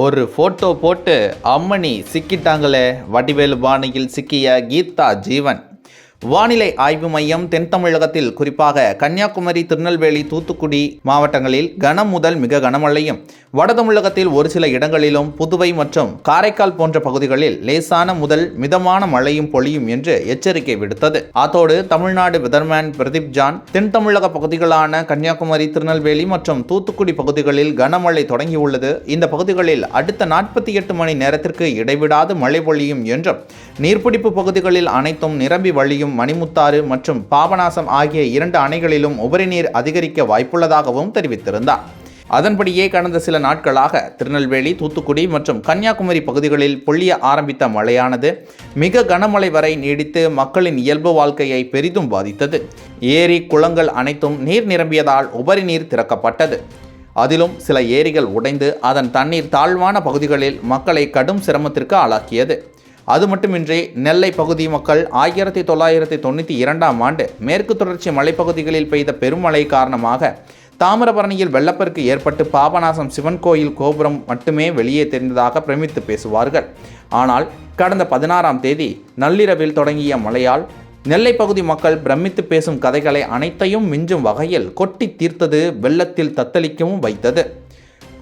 ஒரு ஃபோட்டோ போட்டு அம்மணி சிக்கிட்டாங்களே. வடிவேலு பாணியில் சிக்கிய கீதா ஜீவன். வானிலை ஆய்வு மையம் தென் தமிழகத்தில் குறிப்பாக கன்னியாகுமரி திருநெல்வேலி தூத்துக்குடி மாவட்டங்களில் கனம் முதல் மிக கனமழையும் வட தமிழகத்தில் ஒரு சில இடங்களிலும் புதுவை மற்றும் காரைக்கால் போன்ற பகுதிகளில் லேசான முதல் மிதமான மழையும் பொழியும் என்று எச்சரிக்கை விடுத்தது. அதோடு தமிழ்நாடு வெதர்மேன் பிரதீப் ஜான் தென் தமிழக பகுதிகளான கன்னியாகுமரி திருநெல்வேலி மற்றும் தூத்துக்குடி பகுதிகளில் கனமழை தொடங்கியுள்ளது. இந்த பகுதிகளில் அடுத்த நாற்பத்தி எட்டு மணி நேரத்திற்கு இடைவிடாது மழை பொழியும் என்றும் நீர்பிடிப்பு பகுதிகளில் அனைத்தும் நிரம்பி வழியும் மணிமுத்தாறு மற்றும் பாபநாசம் ஆகிய இரண்டு அணைகளிலும் உபரி நீர் அதிகரிக்க வாய்ப்புள்ளதாகவும் தெரிவித்திருந்தார். அதன்படியே கடந்த சில நாட்களாக திருநெல்வேலி தூத்துக்குடி மற்றும் கன்னியாகுமரி பகுதிகளில் பொழிய ஆரம்பித்த மழையானது மிக கனமழை வரை நீடித்து மக்களின் இயல்பு வாழ்க்கையை பெரிதும் பாதித்தது. ஏரி குளங்கள் அனைத்தும் நீர் நிரம்பியதால் உபரி நீர் திறக்கப்பட்டது. அதிலும் சில ஏரிகள் உடைந்து அதன் தண்ணீர் தாழ்வான பகுதிகளில் மக்களை கடும் சிரமத்திற்கு ஆளாக்கியது. அது மட்டுமின்றி நெல்லை பகுதி மக்கள் ஆயிரத்தி தொள்ளாயிரத்தி தொண்ணூற்றி இரண்டாம் ஆண்டு மேற்கு தொடர்ச்சி மலைப்பகுதிகளில் பெய்த பெருமழை காரணமாக தாமிரபரணியில் வெள்ளப்பெருக்கு ஏற்பட்டு பாபநாசம் சிவன் கோயில் கோபுரம் மட்டுமே வெளியே தெரிந்ததாக பிரமித்து பேசுவார்கள். ஆனால் கடந்த பதினாறாம் தேதி நள்ளிரவில் தொடங்கிய மழையால் நெல்லை பகுதி மக்கள் பிரமித்து பேசும் கதைகளை அனைத்தையும் மிஞ்சும் வகையில் கொட்டி தீர்த்தது வெள்ளத்தில் தத்தளிக்கவும் வைத்தது.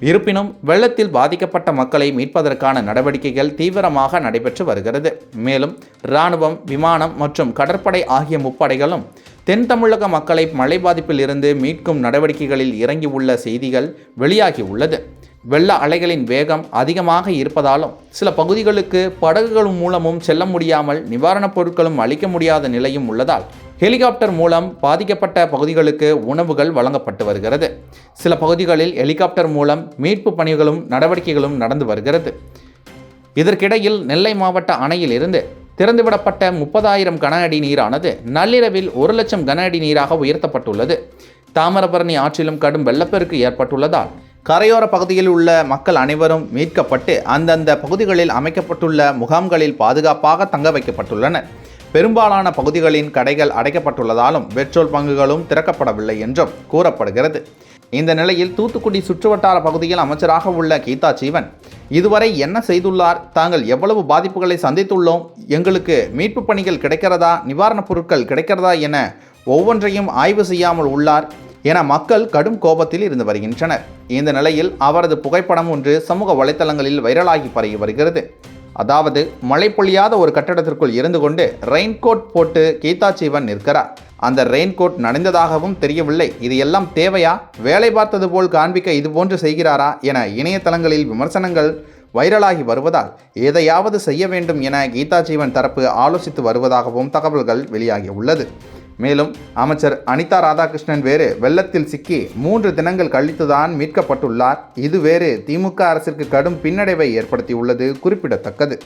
இருப்பினும் வெள்ளத்தில் பாதிக்கப்பட்ட மக்களை மீட்பதற்கான நடவடிக்கைகள் தீவிரமாக நடைபெற்று வருகிறது. மேலும் இராணுவம் விமானம் மற்றும் கடற்படை ஆகிய முப்படைகளும் தென் தமிழக மக்களை மழை பாதிப்பில் இருந்து மீட்கும் நடவடிக்கைகளில் இறங்கியுள்ள செய்திகள் வெளியாகியுள்ளது வெள்ள அலைகளின் வேகம் அதிகமாக இருப்பதாலும் சில பகுதிகளுக்கு படகுகள் மூலமும் செல்ல முடியாமல் நிவாரணப் பொருட்களும் அளிக்க முடியாத நிலையும் உள்ளதால் ஹெலிகாப்டர் மூலம் பாதிக்கப்பட்ட பகுதிகளுக்கு உணவுகள் வழங்கப்பட்டு வருகிறது. சில பகுதிகளில் ஹெலிகாப்டர் மூலம் மீட்பு பணிகளும் நடவடிக்கைகளும் நடந்து வருகிறது. இதற்கிடையில் நெல்லை மாவட்ட அணையில் இருந்து திறந்துவிடப்பட்ட முப்பதாயிரம் கன அடி நீரானது நள்ளிரவில் ஒரு லட்சம் கன அடி நீராக உயர்த்தப்பட்டுள்ளது. தாமிரபரணி ஆற்றிலும் கடும் வெள்ளப்பெருக்கு ஏற்பட்டுள்ளதால் கரையோர பகுதியில் உள்ள மக்கள் அனைவரும் மீட்கப்பட்டு அந்தந்த பகுதிகளில் அமைக்கப்பட்டுள்ள முகாம்களில் பாதுகாப்பாக தங்க வைக்கப்பட்டுள்ளனர். பெரும்பாலான பகுதிகளின் கடைகள் அடைக்கப்பட்டுள்ளதாலும் பெட்ரோல் பங்குகளும் திறக்கப்படவில்லை என்றும் கூறப்படுகிறது. இந்த நிலையில் தூத்துக்குடி சுற்றுவட்டார பகுதியில் அமைச்சராக உள்ள கீதா சீவன் இதுவரை என்ன செய்துள்ளார்? தாங்கள் எவ்வளவு பாதிப்புகளை சந்தித்துள்ளோம்? எங்களுக்கு மீட்பு பணிகள் கிடைக்கிறதா? நிவாரணப் பொருட்கள் கிடைக்கிறதா? என ஒவ்வொன்றையும் ஆய்வு செய்யாமல் உள்ளார் என மக்கள் கடும் கோபத்தில் இருந்து வருகின்றனர். இந்த நிலையில் அவரது புகைப்படம் ஒன்று சமூக வலைத்தளங்களில் வைரலாகி பரவி வருகிறது. அதாவது மழை பொழியாத ஒரு கட்டடத்திற்குள் இருந்து கொண்டு ரெயின்கோட் போட்டு கீதா சீவன் நிற்கிறார். அந்த ரெயின்கோட் நனைந்ததாகவும் தெரியவில்லை. இது எல்லாம் தேவையா? வேலை பார்த்தது போல் காண்பிக்க இது போன்று செய்கிறாரா என இணையதளங்களில் விமர்சனங்கள் வைரலாகி வருவதால் எதையாவது செய்ய வேண்டும் என கீதா ஜீவன் தரப்பு ஆலோசித்து வருவதாகவும் தகவல்கள் வெளியாகி உள்ளது. மேலும் அமைச்சர் அனிதா ராதாகிருஷ்ணன் வேறு வெள்ளத்தில் சிக்கி மூன்று தினங்கள் கழித்துதான் மீட்கப்பட்டுள்ளார். இது வேறு திமுக அரசிற்கு கடும் பின்னடைவை ஏற்படுத்தியுள்ளது குறிப்பிடத்தக்கது.